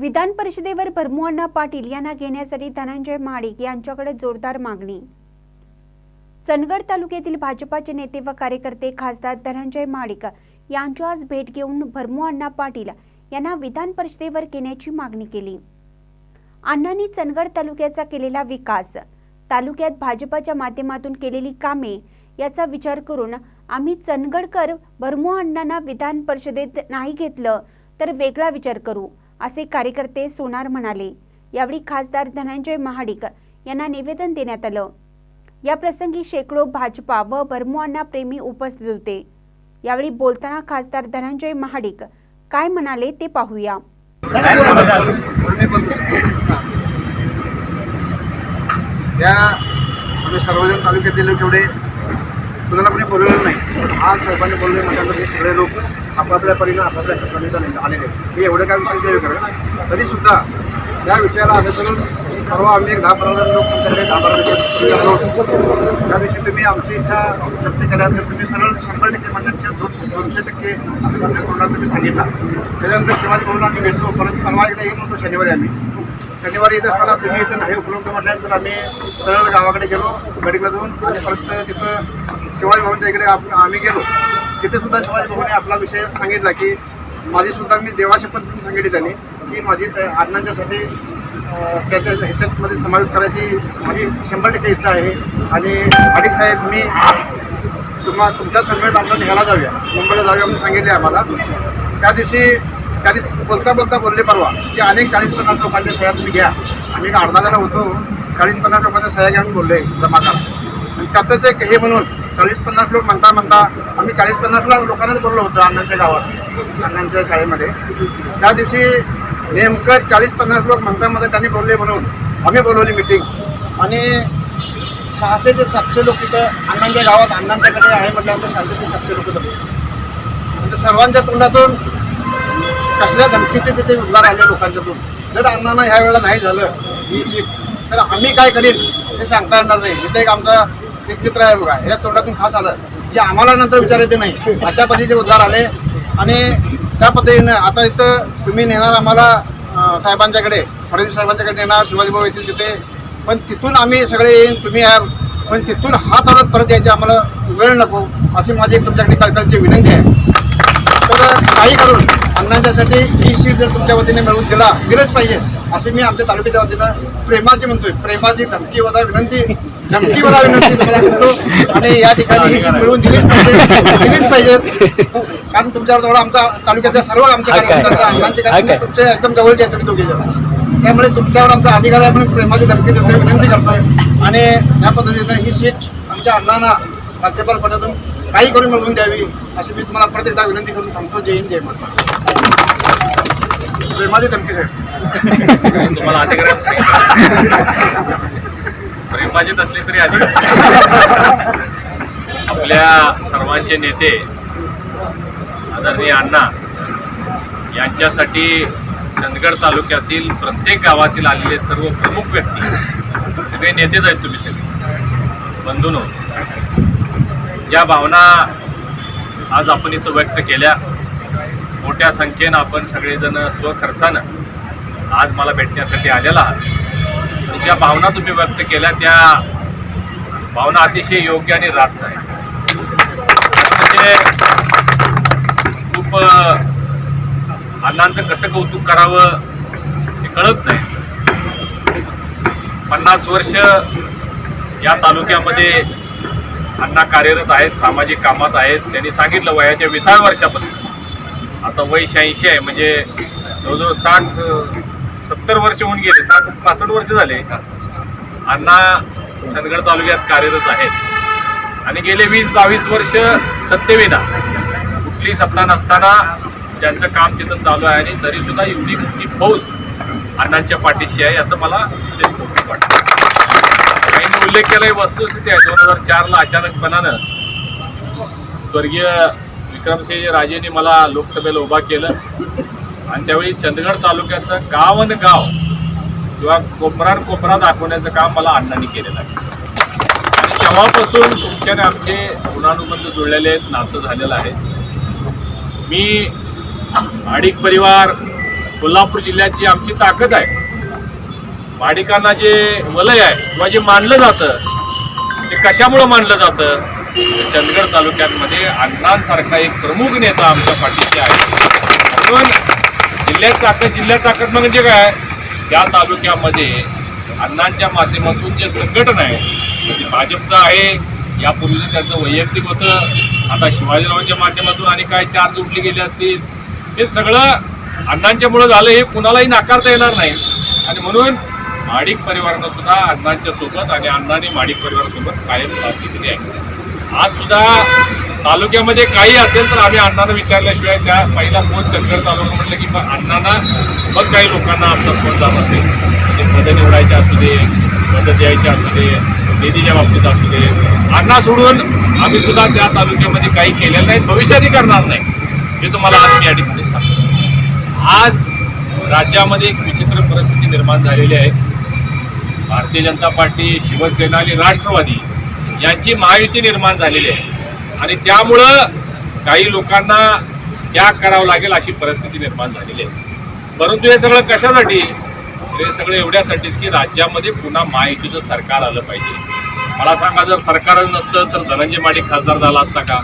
विधान परिषदेवर भरमुअण्णा पाटील यांना घेण्यासाठी धनंजय महाडिक यांच्याकडे जोरदार मागणी. चंदगड तालुक्यातील भाजपाचे नेते व कार्यकर्ते खासदार धनंजय महाडिक यांची आज भेट घेऊन भरमुअण्णा पाटील यांना विधान परिषदेवर घेण्याची मागणी केली. अण्णांनी चंदगड तालुक्याचा केलेला विकास तालुक्यात भाजपाच्या माध्यमातून केलेली कामे याचा विचार करून आम्ही चंदगडकर भरमू अण्णांना विधान परिषदेत नाही घेतलं तर वेगळा विचार करू. असे कार्यकर्ते सोनार म्हणाले यावेळी खासदार धनंजय महाडिक यांना निवेदन देण्यात आलं. या प्रसंगी शेकडो भाजपा व बर्मुआंना प्रेमी उपस्थित होते. यावेळी बोलताना खासदार धनंजय महाडिक काय म्हणाले ते पाहूया. या आम्ही सर्वजण तालुक्यातील लोक एवढे कुणाला कोणी बोलवलेलं नाही आज साहेबांनी बोलले म्हटल्यानंतर हे सगळे लोक आपापल्या परीनं आपापल्या संविधान आलेले हे एवढं काय विशेष नाही करत तरीसुद्धा त्या विषयाला अनुसरून परवा आम्ही एक दहा पंधरा लोक तुमच्याकडे दहा बारा दिवस त्या दिवशी तुम्ही आमची इच्छा व्यक्त केल्यानंतर तुम्ही सरळ शंभर टक्के म्हणण्यापेक्षा दोन दोनशे टक्के असं तुमच्या तोंडात तुम्ही सांगितलं. त्याच्यानंतर शिवाजी म्हणून आम्ही भेटलो परत परवा एकदा येत होतो शनिवारी आम्ही. शनिवारी येत असताना तुम्ही इथं नाही उपलब्ध म्हटल्यानंतर आम्ही सरळ गावाकडे गेलो मेडिकलला जाऊन आणि परत तिथं शिवाजी भवनच्या इकडे आम्ही गेलो. तिथेसुद्धा शिवाजी भवनने आपला विषय सांगितला की माझीसुद्धा मी देवाशपथ पण सांगितली त्यांनी की माझी त्या अण्णांच्यासाठी त्याच्या ह्याच्यामध्ये समावेश करायची माझी शंभर टक्के इच्छा आहे. आणि अडिक साहेब मी तुम्हा तुमच्या समेत आपण निघायला जाऊया. मुंबईला जाऊया म्हणून सांगितले आम्हाला. त्या दिवशी त्यांनी बोलता बोलता बोलले परवा की अनेक चाळीस पन्नास लोकांच्या सह्या तुम्ही घ्या. आम्ही अर्धा जण होतो चाळीस पन्नास लोकांच्या सह्या घ्या बोलले जमा करा. आणि त्याचंच एक हे म्हणून चाळीस पन्नास लोक म्हणता म्हणता आम्ही चाळीस पन्नास लाख लोकांनाच बोललो होतो अण्णांच्या गावात अण्णांच्या शाळेमध्ये. त्या दिवशी नेमकं चाळीस पन्नास लोक म्हणता म्हणता त्यांनी बोलले म्हणून आम्ही बोलवली मिटिंग आणि सहाशे ते सातशे लोक तिथं अण्णांच्या गावात अण्णांच्याकडे आहे म्हटल्यानंतर सहाशे ते सातशे लोक जमले म्हणजे सर्वांच्या तोंडातून कसल्या धमकीचे तिथे उद्गार आले लोकांच्यातून? जर अण्णांना ह्या वेळेला नाही झालं ही सीट तर आम्ही काय करीन हे सांगता येणार नाही. इथे एक आमचा एक मित्र आहे बघा या तोंडातून खास आलं. की आम्हाला नंतर विचारायचे नाही. अशा पद्धतीचे उद्गार आले आणि त्या पद्धतीनं आता इथं तुम्ही नेणार आम्हाला साहेबांच्याकडे फडणवीस साहेबांच्याकडे नेणार शिवाजीभाऊ येतील तिथे. पण तिथून आम्ही सगळे येईन तुम्ही यार. पण तिथून हात हलत परत यायचे आम्हाला. वेळ नको. अशी माझी एक तुमच्याकडे कळकळची विनंती आहे. तर काही करून अण्णांच्यासाठी ही सीट जर तुमच्या वतीने मिळवून दिला दिलंच पाहिजे असे मी आमच्या तालुक्याच्या वतीनं प्रेमाची म्हणतोय. प्रेमाची धमकी वदा विनंती धमकी वदा विनंती तुम्हाला करतो. आणि या ठिकाणी ही सीट मिळवून दिलीच पाहिजे दिलीच पाहिजे. कारण तुमच्यावर थोडा आमचा तालुक्यातल्या सर्व आमच्या कार्यकर्त्यांचा अण्णांचे कार्यकर्ते तुमचे एकदम जवळचे आहेत तुम्ही दोघे जण. त्यामुळे तुमच्यावर आमचा अधिकार आहे आपण प्रेमाची धमकी देतोय विनंती करतोय. आणि या पद्धतीनं ही सीट आमच्या अण्णांना राज्यपाल पदातून काही करून मिळवून द्यावी अशी मी तुम्हाला परत एकदा विनंती करून थांबतो. जय हिंद जय महाराष्ट्र. प्रेमाची धमकी साहेब. तुम्हाला प्रेमाचेच असले तरी आधी. आपल्या सर्वांचे नेते आदरणीय अण्णा यांच्यासाठी चंदगड तालुक्यातील प्रत्येक गावातील आलेले सर्व प्रमुख व्यक्ती सगळे नेतेच आहेत तुम्ही सगळे. बंधून ज्या भावना आज आपण इथं व्यक्त केल्या. मोठ्या संख्येनं आपण सगळेजण स्वखर्चानं आज मला भेटण्यासाठी आलेला आहात. ज्या भावना तुम्ही व्यक्त केल्या त्या भावना अतिशय योग्य आणि रास्त आहे म्हणजे खूप अण्णांचं कसं कौतुक करावं हे कळत नाही. पन्नास वर्ष या तालुक्यामध्ये अण्णा कार्यरत आहेत सामाजिक कामात आहेत. त्यांनी सांगितलं वयाच्या विसाव्या वर्षापासून. आता वय शहाऐंशी आहे म्हणजे जवळजवळ साठ सत्तर वर्ष होऊन गेले. साठ पासष्ट वर्ष झाले. अण्णा चंदगड तालुक्यात कार्यरत आहेत. आणि गेले वीस बावीस वर्ष सत्तेविना. कुठली सत्ता नसताना त्यांचं काम तिथं चालू आहे आणि तरीसुद्धा एवढी मोठी फौज अण्णांच्या पाठीशी आहे याचं मला विशेष कौतुक वाटतं. उल्लेख केलाय वस्तुस्थिती आहे. दोन हजार चारला अचानकपणानं स्वर्गीय विक्रमसिंह राजेंनी मला लोकसभेला उभा केलं. आणि त्यावेळी चंदगड तालुक्याचं गाव आणि गाव किंवा कोपरान कोपरा दाखवण्याचं काम मला अण्णांनी केलेलं आहे. आणि तेव्हापासून तुमच्याने आमचे गुणानुबंध जुळलेले आहेत नातं झालेलं आहे. मी आडिक परिवार कोल्हापूर जिल्ह्याची आमची ताकद आहे भाडिकांना जे वलय आहे किंवा जे मानलं जातं ते कशामुळं मानलं जातं? चंदगड तालुक्यांमध्ये अण्णांसारखा एक प्रमुख नेता आमच्या पाठीशी आहे. म्हणून जिल्ह्यात ताकद जिल्ह्यात ताकद म्हणजे काय? त्या तालुक्यामध्ये अण्णांच्या माध्यमातून जे संघटन आहे ते भाजपचं आहे यापूर्वी त्यांचं वैयक्तिक होतं. आता शिवाजीरावांच्या माध्यमातून आणि काय चार उठली गेली असतील. हे सगळं अण्णांच्यामुळं झालं हे कुणालाही नाकारता येणार नाही. आणि म्हणून माडिक परिवारानं सुद्धा अण्णांच्या सोबत आणि अण्णांनी माडिक परिवारासोबत कायम साथ दिलेली आहे. आज सुद्धा तालुक्यामध्ये काही असेल तर आम्ही अण्णांना विचारल्याशिवाय त्या पहिला फोन चंदगड तालुका म्हटलं की मग अण्णांना मग काही लोकांना आमचा फोन जात असेल. म्हणजे मदत निवडायचे असू दे मदत द्यायची असू दे निधीच्या बाबतीत असू दे. अण्णा सोडून आम्ही सुद्धा त्या तालुक्यामध्ये काही केलेलं नाही भविष्यातही करणार नाही. हे तुम्हाला आज या ठिकाणी सांगतो. आज राज्यामध्ये एक विचित्र परिस्थिती निर्माण झालेली आहे. भारतीय जनता पार्टी शिवसेना आणि राष्ट्रवादी यांची महायुती निर्माण झालेली आहे. आणि त्यामुळं काही लोकांना त्याग करावं लागेल अशी परिस्थिती निर्माण झालेली आहे. परंतु हे सगळं कशासाठी? हे सगळं एवढ्यासाठीच की राज्यामध्ये पुन्हा महायुतीचं सरकार आलं पाहिजे. मला सांगा जर सरकारच नसतं तर धनंजय माडे खासदार झाला असता का?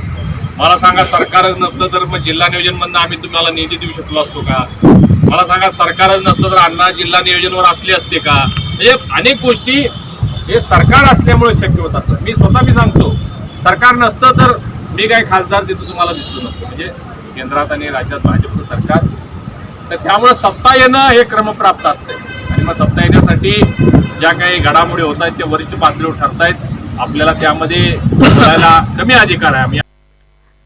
मला सांगा सरकारच नसतं तर मग जिल्हा नियोजनमधनं आम्ही तुम्हाला निधी देऊ शकलो असतो का? मला सांगा सरकारच नसतं तर अण्णा जिल्हा नियोजनवर असले असते का? म्हणजे अनेक गोष्टी हे सरकार असल्यामुळे शक्य होत असतात. मी स्वतः मी सांगतो सरकार नसतं तर मी काय खासदार तिथं तुम्हाला दिसलो नसतो. म्हणजे केंद्रात आणि राज्यात भाजपचं सरकार. तर त्यामुळं सत्ता येणं हे क्रमप्राप्त असतंय. आणि मग सत्ता येण्यासाठी ज्या काही घडामोडी होत आहेत त्या वरिष्ठ पातळीवर ठरत आहेत आपल्याला त्यामध्ये कमी अधिकार आहे